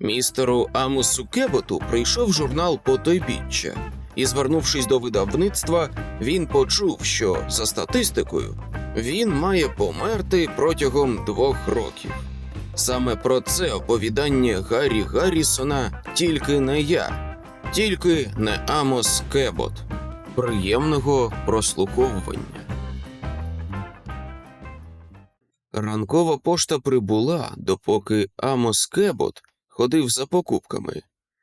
Містеру Амосу Кеботу прийшов журнал Потойбіччя, і, звернувшись до видавництва, він почув, що за статистикою він має померти протягом двох років. Саме про це оповідання Гаррі Гаррісона тільки не я, тільки не Амос Кебот. Приємного прослуховування. Ранкова пошта прибула, допоки Амос Кебот ходив за покупками,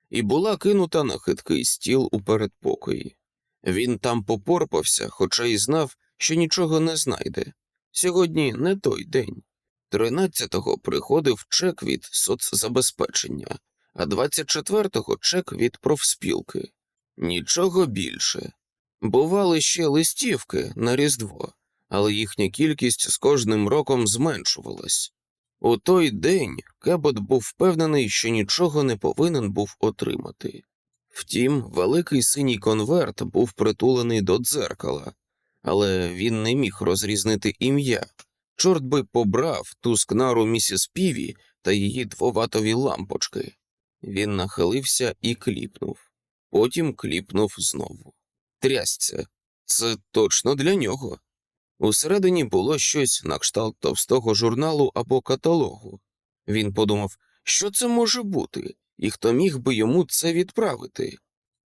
і була кинута на хиткий стіл у передпокої. Він там попорпався, хоча й знав, що нічого не знайде. Сьогодні не той день. Тринадцятого приходив чек від соцзабезпечення, а 24-го чек від профспілки. Нічого більше. Бували ще листівки на Різдво, але їхня кількість з кожним роком зменшувалась. У той день Кебот був впевнений, що нічого не повинен був отримати. Втім, великий синій конверт був притулений до дзеркала, але він не міг розрізнити ім'я. Чорт би побрав ту скнару місіс Піві та її двоватові лампочки. Він нахилився і кліпнув, потім кліпнув знову. Трясця, це точно для нього. Усередині було щось на кшталт товстого журналу або каталогу. Він подумав, що це може бути, і хто міг би йому це відправити.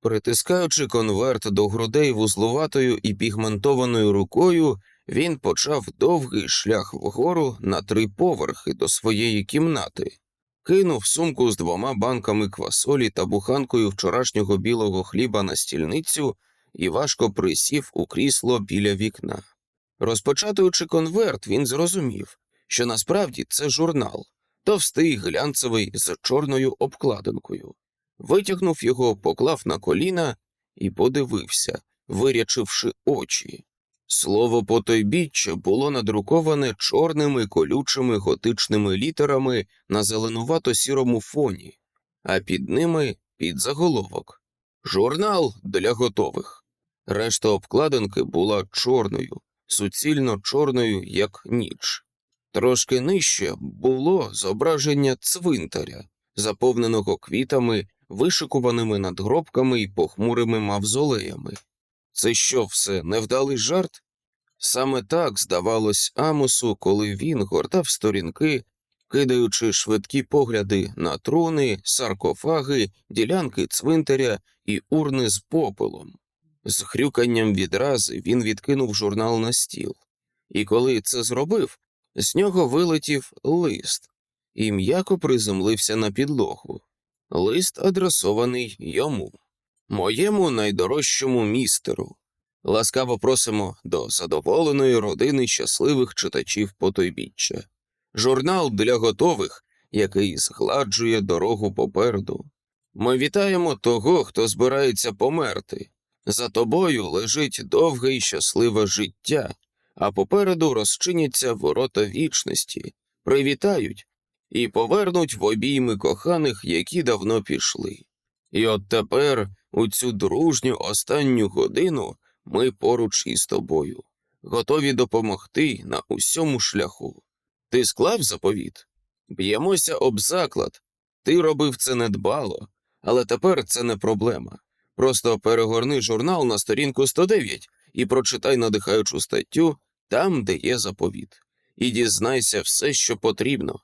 Притискаючи конверт до грудей вузлуватою і пігментованою рукою, він почав довгий шлях вгору на три поверхи до своєї кімнати, кинув сумку з двома банками квасолі та буханкою вчорашнього білого хліба на стільницю і важко присів у крісло біля вікна. Розпочатуючи конверт, він зрозумів, що насправді це журнал, товстий глянцевий з чорною обкладинкою. Витягнув його, поклав на коліна і подивився, вирячивши очі. Слово потойбіччя було надруковане чорними колючими готичними літерами на зеленувато-сірому фоні, а під ними підзаголовок Журнал для готових. Решта обкладинки була чорною, суцільно чорною, як ніч. Трошки нижче було зображення цвинтаря, заповненого квітами, вишикуваними надгробками і похмурими мавзолеями. Це що, все невдалий жарт? Саме так здавалось Амосу, коли він гортав сторінки, кидаючи швидкі погляди на трони, саркофаги, ділянки цвинтаря і урни з попелом. З хрюканням відрази він відкинув журнал на стіл, і коли це зробив, з нього вилетів лист і м'яко приземлився на підлогу. Лист адресований йому, моєму найдорожчому містеру. Ласкаво просимо до задоволеної родини щасливих читачів потойбіччя. Журнал для готових, який згладжує дорогу попереду. Ми вітаємо того, хто збирається померти. За тобою лежить довге й щасливе життя, а попереду розчиняться ворота вічності, привітають і повернуть в обійми коханих, які давно пішли. І от тепер, у цю дружню останню годину, ми поруч із тобою, готові допомогти на усьому шляху. Ти склав заповіт? Б'ємося об заклад. Ти робив це недбало, але тепер це не проблема. Просто перегорни журнал на сторінку 109 і прочитай надихаючу статтю там, де є заповіт, і дізнайся все, що потрібно.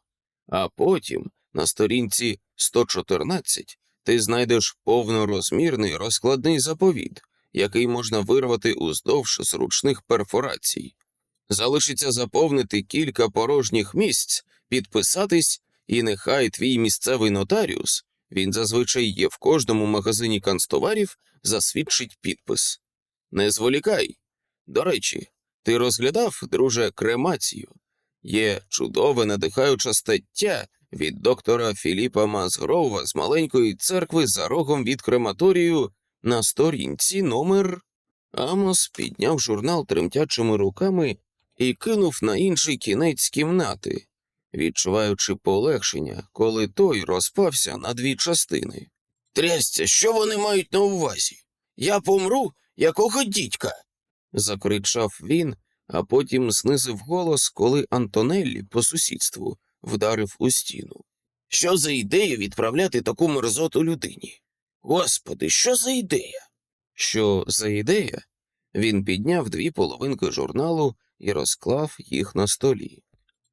А потім на сторінці 114 ти знайдеш повнорозмірний розкладний заповіт, який можна вирвати уздовж зручних перфорацій. Залишиться заповнити кілька порожніх місць, підписатись, і нехай твій місцевий нотаріус, він зазвичай є в кожному магазині канцтоварів, засвідчить підпис. Не зволікай. До речі, ти розглядав, друже, кремацію. Є чудова надихаюча стаття від доктора Філіпа Мазгрова з маленької церкви за рогом від крематорію на сторінці номер. Амос підняв журнал тремтячими руками і кинув на інший кінець кімнати, відчуваючи полегшення, коли той розпався на дві частини. Трясця, що вони мають на увазі? Я помру, якого дідька. закричав він, а потім знизив голос, коли Антонеллі по сусідству вдарив у стіну. Що за ідея відправляти таку мерзоту людині? Господи, що за ідея? Що за ідея? Він підняв дві половинки журналу і розклав їх на столі.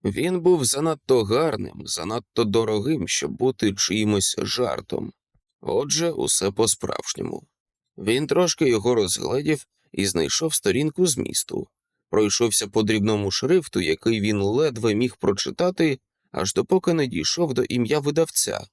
Він був занадто гарним, занадто дорогим, щоб бути чиїмось жартом. Отже, усе по-справжньому. Він трошки його розгледів і знайшов сторінку змісту, пройшовся по дрібному шрифту, який він ледве міг прочитати, аж допоки не дійшов до ім'я видавця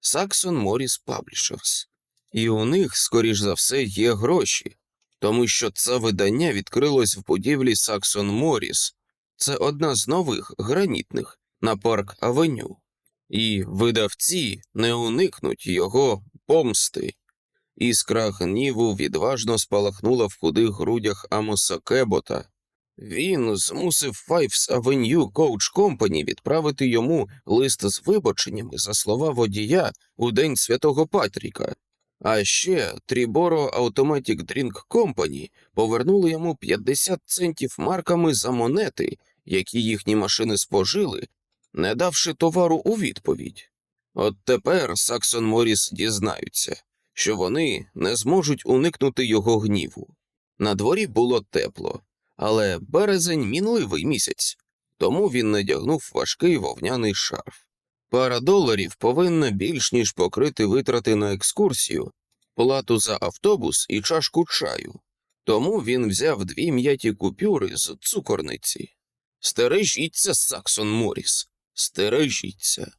Саксон Моріс Паблішерс. І у них, скоріш за все, є гроші, тому що це видання відкрилось в будівлі Саксон Моріс. Це одна з нових гранітних на парк Авеню, і видавці не уникнуть його помсти. Іскра гніву відважно спалахнула в худих грудях Амоса Кебота. Він змусив Файвс Avenue Coach Company відправити йому лист з вибаченнями за слова водія у день святого Патріка. А ще Тріборо Automatic Drink Company повернули йому 50 центів марками за монети, які їхні машини спожили, не давши товару у відповідь. От тепер Саксон Моріс дізнаються, що вони не зможуть уникнути його гніву. На дворі було тепло, але березень мінливий місяць, тому він надягнув важкий вовняний шарф. Пара доларів повинна більш ніж покрити витрати на екскурсію, плату за автобус і чашку чаю. Тому він взяв дві м'яті купюри з цукорниці. Стережіться, Саксон Моріс, стережіться.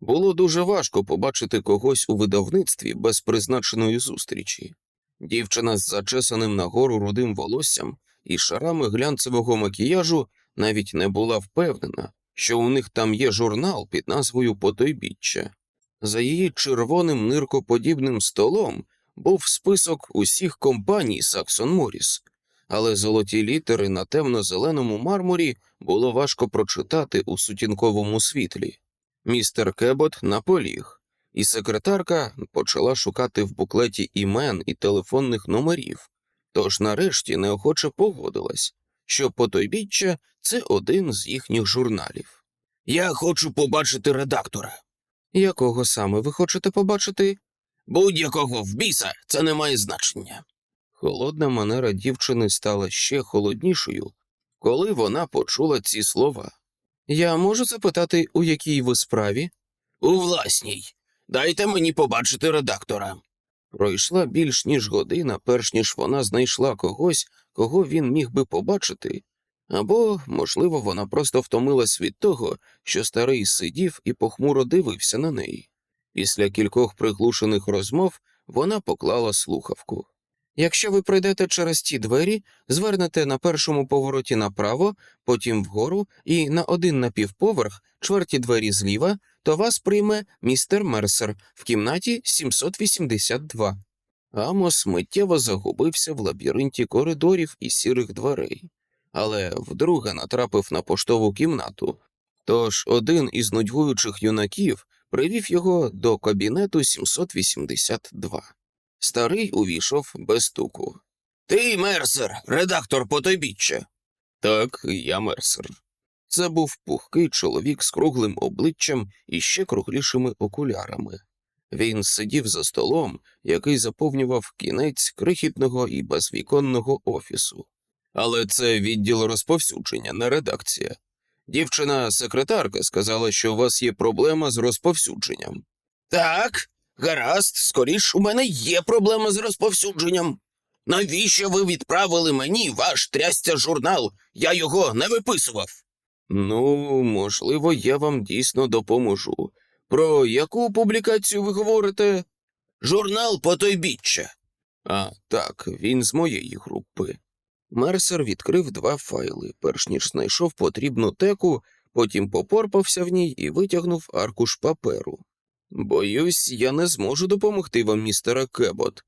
Було дуже важко побачити когось у видавництві без призначеної зустрічі. Дівчина з зачесаним нагору рудим волоссям і шарами глянцевого макіяжу навіть не була впевнена, що у них там є журнал під назвою Потойбіччя. За її червоним ниркоподібним столом був список усіх компаній Саксон Моріс, але золоті літери на темно-зеленому мармурі було важко прочитати у сутінковому світлі. Містер Кебот наполіг, і секретарка почала шукати в буклеті імен і телефонних номерів, тож нарешті неохоче погодилась, що потойбіччя це один з їхніх журналів. Я хочу побачити редактора. Якого саме ви хочете побачити? Будь-якого в біса це не має значення. Холодна манера дівчини стала ще холоднішою, коли вона почула ці слова. Я можу запитати, у якій ви справі? У власній. Дайте мені побачити редактора. Пройшла більш ніж година, перш ніж вона знайшла когось, кого він міг би побачити, або, можливо, вона просто втомилась від того, що старий сидів і похмуро дивився на неї. Після кількох приглушених розмов вона поклала слухавку. Якщо ви пройдете через ті двері, звернете на першому повороті направо, потім вгору і на один напівповерх, чверті двері зліва, то вас прийме містер Мерсер в кімнаті 782. Амос миттєво загубився в лабіринті коридорів і сірих дверей, але вдруге натрапив на поштову кімнату. Тож один із нудьгуючих юнаків привів його до кабінету 782. Старий увійшов без стуку. Ти, Мерсер, редактор потойбіччя. Так, я Мерсер. Це був пухкий чоловік з круглим обличчям і ще круглішими окулярами. Він сидів за столом, який заповнював кінець крихітного і безвіконного офісу. Але це відділ розповсюдження, не редакція. Дівчина-секретарка сказала, що у вас є проблема з розповсюдженням. Так, гаразд, скоріш у мене є проблема з розповсюдженням. Навіщо ви відправили мені ваш трястя журнал? Я його не виписував. Ну, можливо, я вам дійсно допоможу. Про яку публікацію ви говорите? Журнал Потойбіччя. А, так, він з моєї групи. Мерсер відкрив два файли, перш ніж знайшов потрібну теку, потім попорпався в ній і витягнув аркуш паперу. Боюсь, я не зможу допомогти вам, містере Кебот.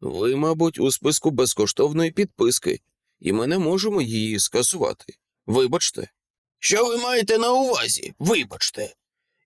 Ви, мабуть, у списку безкоштовної підписки, і ми не можемо її скасувати. Вибачте. Що ви маєте на увазі? Вибачте.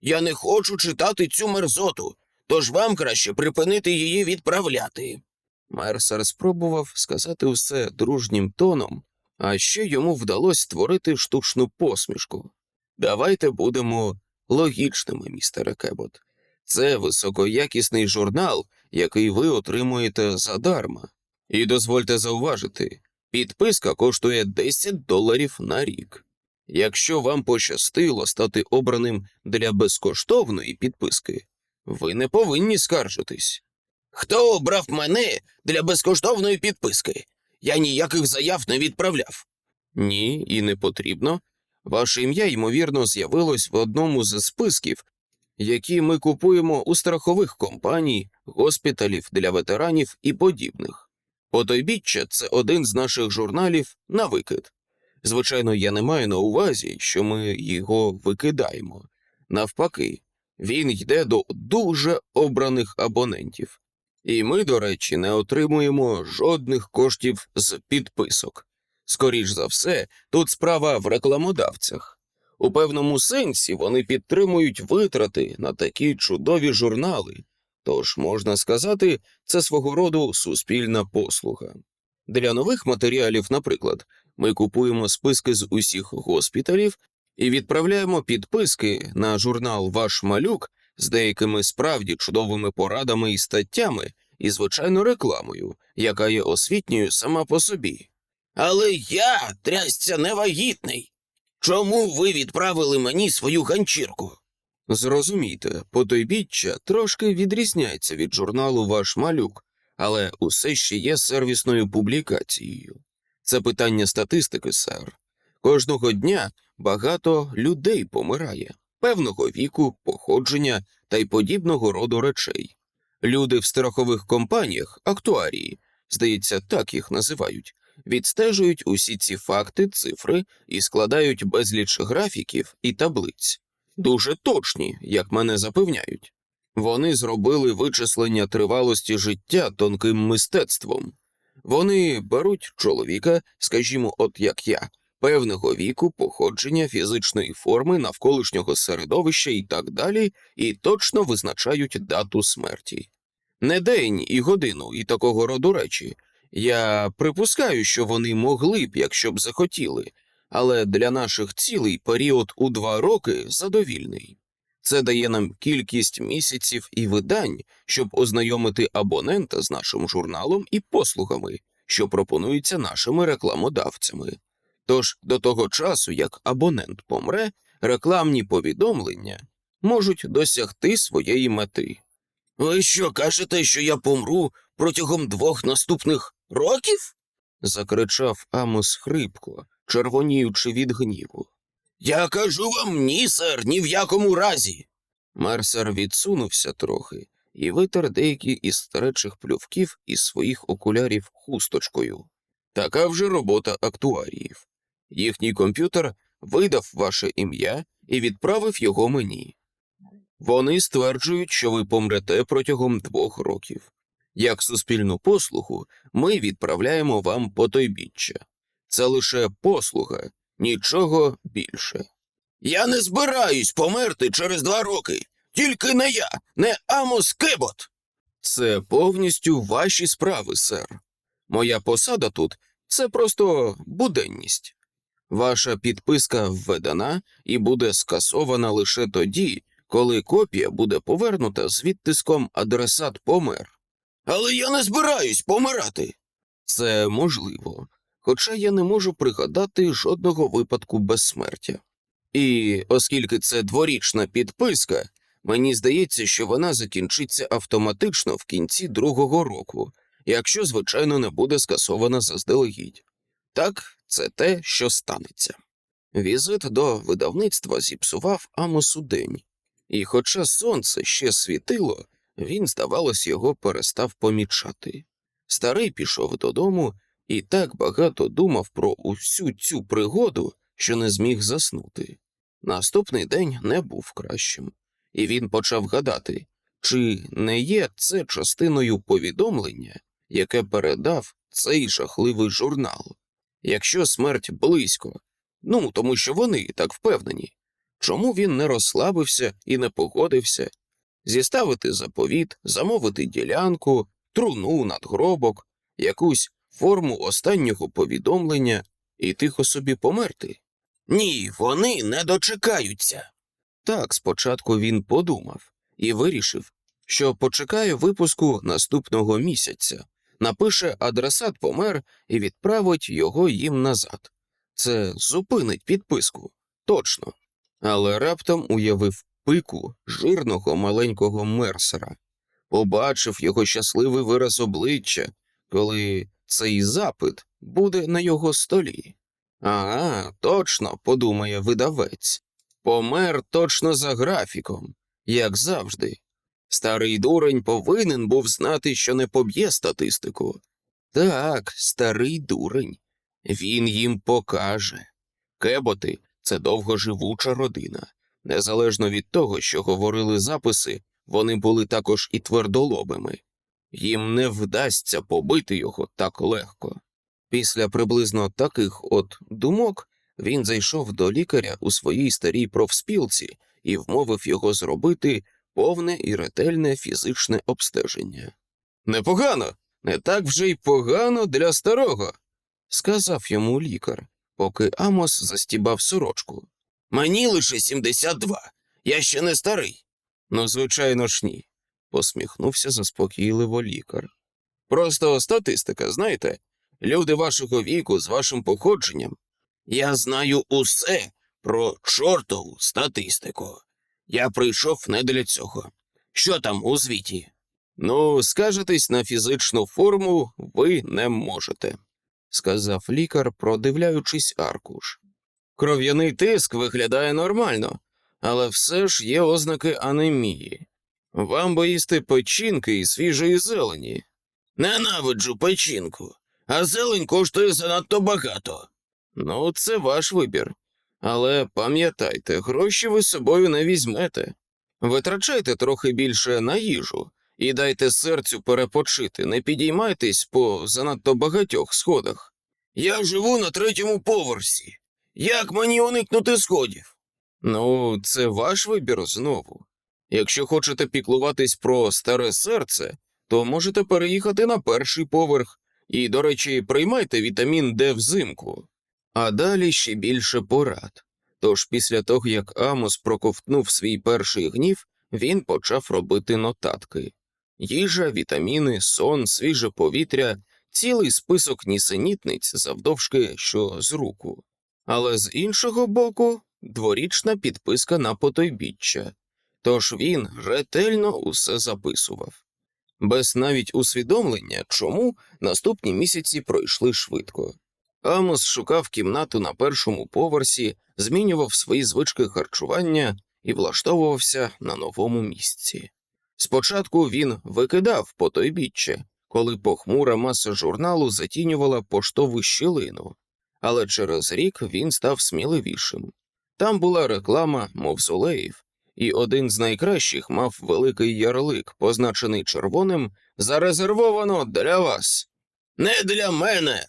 Я не хочу читати цю мерзоту, тож вам краще припинити її відправляти. Мерсер спробував сказати все дружнім тоном, а ще йому вдалося створити штучну посмішку. Давайте будемо логічними, містере Кебот. Це високоякісний журнал, який ви отримуєте задарма. І дозвольте зауважити, підписка коштує 10 доларів на рік. Якщо вам пощастило стати обраним для безкоштовної підписки, ви не повинні скаржитись. Хто обрав мене для безкоштовної підписки? Я ніяких заяв не відправляв. Ні, і не потрібно. Ваше ім'я, ймовірно, з'явилось в одному з списків, які ми купуємо у страхових компаній, госпіталів для ветеранів і подібних. Потойбіччя це один з наших журналів на викид. Звичайно, я не маю на увазі, що ми його викидаємо. Навпаки, він йде до дуже обраних абонентів. І ми, до речі, не отримуємо жодних коштів з підписок. Скоріш за все, тут справа в рекламодавцях. У певному сенсі вони підтримують витрати на такі чудові журнали, тож, можна сказати, це свого роду суспільна послуга. Для нових матеріалів, наприклад, ми купуємо списки з усіх госпіталів і відправляємо підписки на журнал Ваш малюк з деякими справді чудовими порадами і статтями, і, звичайно, рекламою, яка є освітньою сама по собі. Але я, трясця, невагітний. Чому ви відправили мені свою ганчірку? Зрозумійте, потойбіччя трошки відрізняється від журналу Ваш малюк, але усе ще є сервісною публікацією. Це питання статистики, сер. Кожного дня багато людей помирає, певного віку, походження та й подібного роду речей. Люди в страхових компаніях, актуарії, здається, так їх називають, відстежують усі ці факти, цифри і складають безліч графіків і таблиць. Дуже точні, як мене запевняють. Вони зробили вичислення тривалості життя тонким мистецтвом. Вони беруть чоловіка, скажімо, от як я, певного віку, походження фізичної форми, навколишнього середовища і так далі, і точно визначають дату смерті. Не день і годину і такого роду речі. Я припускаю, що вони могли б, якщо б захотіли, але для наших цілей період у два роки задовільний. Це дає нам кількість місяців і видань, щоб ознайомити абонента з нашим журналом і послугами, що пропонуються нашими рекламодавцями. Тож до того часу, як абонент помре, рекламні повідомлення можуть досягти своєї мети. Ви що кажете, що я помру протягом двох наступних років? закричав Амос хрипко, червоніючи від гніву. Я кажу вам ні, сер, ні в якому разі. Мерсер відсунувся трохи і витер деякі із старечих плювків із своїх окулярів хусточкою. Така вже робота актуаріїв. Їхній комп'ютер видав ваше ім'я і відправив його мені. Вони стверджують, що ви помрете протягом двох років. Як суспільну послугу ми відправляємо вам потойбіччя. Це лише послуга, нічого більше. Я не збираюсь померти через два роки. Тільки не я, не Амос Кебот. Це повністю ваші справи, сер. Моя посада тут це просто буденність. Ваша підписка введена і буде скасована лише тоді, коли копія буде повернута з відтиском адресат помер. Але я не збираюсь помирати. Це можливо, хоча я не можу пригадати жодного випадку безсмертя. І оскільки це дворічна підписка, мені здається, що вона закінчиться автоматично в кінці другого року, якщо, звичайно, не буде скасована заздалегідь. Так, це те, що станеться. Візит до видавництва зіпсував Амосу день, і, хоча сонце ще світило, він, здавалось, його перестав помічати. Старий пішов додому і так багато думав про усю цю пригоду, що не зміг заснути. Наступний день не був кращим, і він почав гадати, чи не є це частиною повідомлення, яке передав цей жахливий журнал. Якщо смерть близько, ну тому що вони так впевнені, чому він не розслабився і не погодився зіставити заповіт, замовити ділянку, труну, надгробок, якусь форму останнього повідомлення і тихо собі померти? Ні, вони не дочекаються. Так спочатку він подумав, і вирішив, що почекає випуску наступного місяця, напише адресат помер і відправить його їм назад. Це зупинить підписку, точно. Але раптом уявив пику жирного маленького мерсера, побачив його щасливий вираз обличчя, коли цей запит буде на його столі. Ага, точно, подумає видавець. Помер точно за графіком, як завжди. Старий дурень повинен був знати, що не поб'є статистику. Так, старий дурень. Він їм покаже. Кеботи це довгоживуча родина. Незалежно від того, що говорили записи, вони були також і твердолобими. Їм не вдасться побити його так легко. Після приблизно таких от думок він зайшов до лікаря у своїй старій профспілці і вмовив його зробити повне і ретельне фізичне обстеження. Непогано, не так вже й погано для старого, сказав йому лікар, поки Амос застібав сорочку. Мені лише 72, я ще не старий. Ну, звичайно ж ні, посміхнувся заспокійливо лікар. Просто статистика, знаєте, люди вашого віку з вашим походженням. Я знаю усе про чортову статистику. Я прийшов не для цього. Що там у звіті? Ну, скажетесь на фізичну форму ви не можете, сказав лікар, продивляючись аркуш. Кров'яний тиск виглядає нормально, але все ж є ознаки анемії. Вам би їсти печінки і свіжої зелені. Ненавиджу печінку, а зелень коштує занадто багато. Ну, це ваш вибір. Але пам'ятайте, гроші ви з собою не візьмете. Витрачайте трохи більше на їжу і дайте серцю перепочити, не підіймайтесь по занадто багатьох сходах. Я живу на третьому поверсі. Як мені уникнути сходів? Ну, це ваш вибір знову. Якщо хочете піклуватись про старе серце, то можете переїхати на перший поверх і, до речі, приймайте вітамін Д взимку. А далі ще більше порад. Тож після того, як Амос проковтнув свій перший гнів, він почав робити нотатки. Їжа, вітаміни, сон, свіже повітря, цілий список нісенітниць завдовжки що з руку. Але з іншого боку, дворічна підписка на потойбіччя. Тож він ретельно усе записував. Без навіть усвідомлення, чому наступні місяці пройшли швидко. Амос шукав кімнату на першому поверсі, змінював свої звички харчування і влаштовувався на новому місці. Спочатку він викидав потойбіччя, коли похмура маса журналу затінювала поштову щілину, але через рік він став сміливішим. Там була реклама мавзолеїв, і один з найкращих мав великий ярлик, позначений червоним, зарезервовано для вас. Не для мене.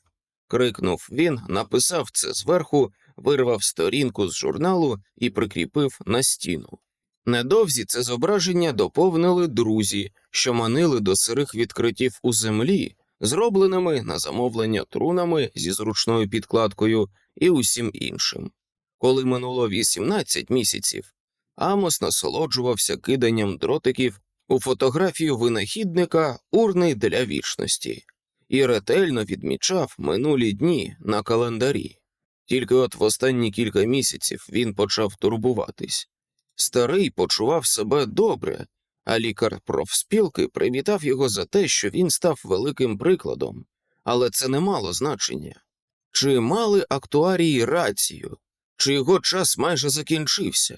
крикнув він, написав це зверху, вирвав сторінку з журналу і прикріпив на стіну. Недовзі це зображення доповнили друзі, що манили до сирих відкриттів у землі, зробленими на замовлення трунами зі зручною підкладкою і усім іншим. Коли минуло 18 місяців, Амос насолоджувався киданням дротиків у фотографію винахідника урни для вічності і ретельно відмічав минулі дні на календарі. Тільки от в останні кілька місяців він почав турбуватись. Старий почував себе добре, а лікар профспілки привітав його за те, що він став великим прикладом, але це не мало значення. Чи мали актуарії рацію, чи його час майже закінчився?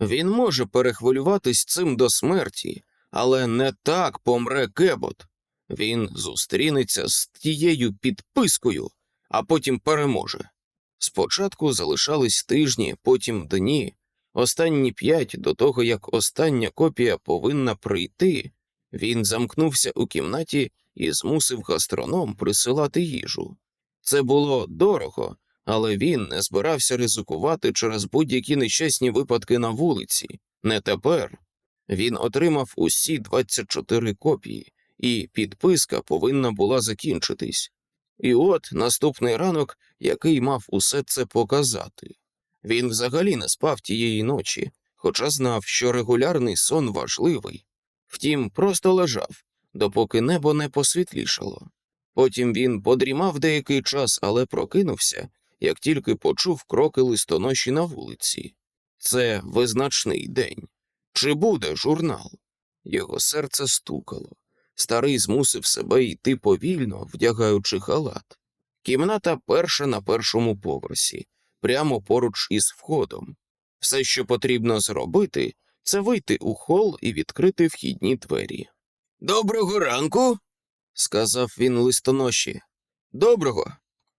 Він може перехвилюватись цим до смерті, але не так помре Кебот. Він зустрінеться з тією підпискою, а потім переможе. Спочатку залишались тижні, потім дні, останні п'ять до того, як остання копія повинна прийти, він замкнувся у кімнаті і змусив гастроном присилати їжу. Це було дорого, але він не збирався ризикувати через будь-які нещасні випадки на вулиці. Не тепер. Він отримав усі 24 копії, і підписка повинна була закінчитись. І от наступний ранок, який мав усе це показати. Він взагалі не спав тієї ночі, хоча знав, що регулярний сон важливий. Втім, просто лежав, допоки небо не посвітлішало. Потім він подрімав деякий час, але прокинувся, як тільки почув кроки листоноші на вулиці. Це визначний день. Чи буде журнал? Його серце стукало. Старий змусив себе йти повільно, вдягаючи халат. Кімната перша на першому поверсі, прямо поруч із входом. Все, що потрібно зробити, це вийти у хол і відкрити вхідні двері. Доброго ранку, сказав він листоноші. Доброго,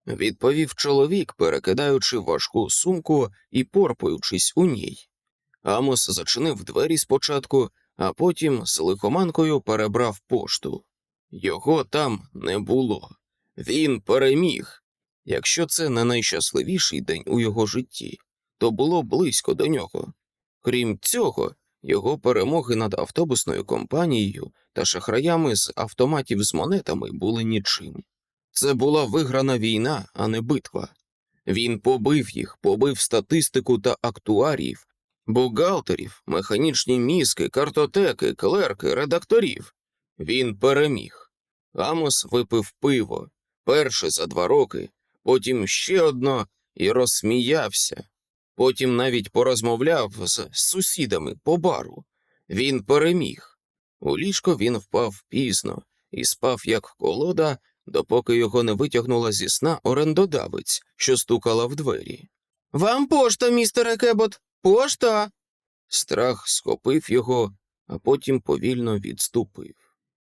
відповів чоловік, перекидаючи важку сумку і порпаючись у ній. Амос зачинив двері спочатку, а потім з лихоманкою перебрав пошту. Його там не було. Він переміг. Якщо це не найщасливіший день у його житті, то було близько до нього. Крім цього, його перемоги над автобусною компанією та шахраями з автоматів з монетами були нічим. Це була виграна війна, а не битва. Він побив їх, побив статистику та актуарів, бухгалтерів, механічні мізки, картотеки, клерки, редакторів. Він переміг. Амос випив пиво перше за два роки, потім ще одно і розсміявся. Потім навіть порозмовляв з сусідами по бару. Він переміг. У ліжко він впав пізно і спав як колода, допоки його не витягнула зі сна орендодавець, що стукала в двері. Вам пошта, містере Кебот, пошта. Страх схопив його, а потім повільно відступив.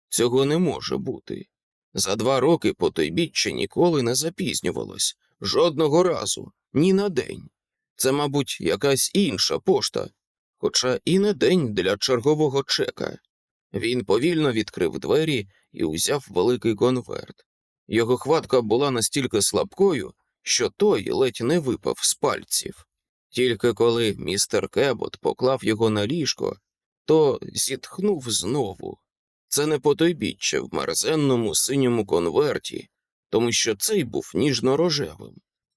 Цього не може бути. За два роки по той потойбіччя ніколи не запізнювалось, жодного разу, ні на день. Це, мабуть, якась інша пошта, хоча і не день для чергового чека. Він повільно відкрив двері і узяв великий конверт. Його хватка була настільки слабкою, що той ледь не випав з пальців. Тільки коли містер Кебот поклав його на ліжко, то зітхнув знову. Це не потойбіччя в мерзенному синьому конверті, тому що цей був ніжно-рожевим.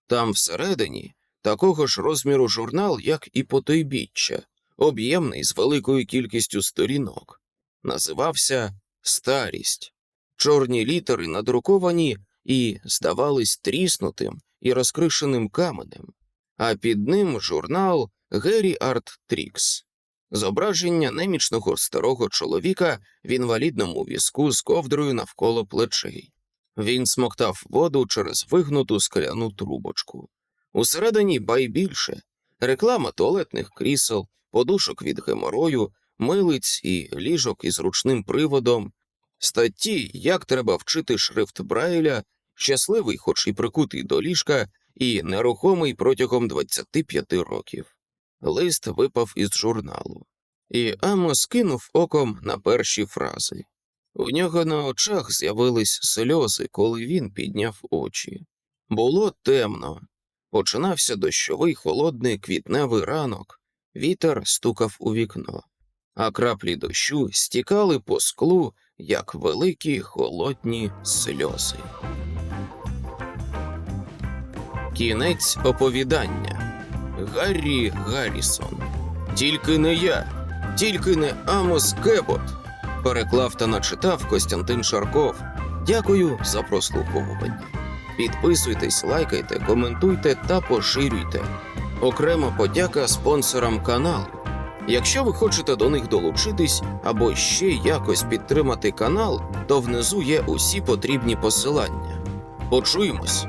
Там всередині такого ж розміру журнал, як і потойбіччя, об'ємний з великою кількістю сторінок. Називався Старість. Чорні літери надруковані і здавались тріснутим і розкришеним каменем, а під ним журнал Гері Арт Трікс. Зображення немічного старого чоловіка в інвалідному візку з ковдрою навколо плечей. Він смоктав воду через вигнуту скляну трубочку. Усередині байбільше реклама туалетних крісел, подушок від геморою, милиць і ліжок із ручним приводом, статті, як треба вчити шрифт Брайля, щасливий, хоч і прикутий до ліжка, і нерухомий протягом 25 років. Лист випав із журналу, і Амос кинув оком на перші фрази. У нього на очах з'явились сльози, коли він підняв очі. Було темно. Починався дощовий холодний квітневий ранок, вітер стукав у вікно, а краплі дощу стікали по склу, як великі холодні сльози. Кінець оповідання Гаррі Гаррісон. Тільки не я, тільки не Амос Кебот. Переклав та начитав Костянтин Шарков. Дякую за прослуховування. Підписуйтесь, лайкайте, коментуйте та поширюйте. Окрема подяка спонсорам каналу. Якщо ви хочете до них долучитись або ще якось підтримати канал, то внизу є усі потрібні посилання. Почуємось!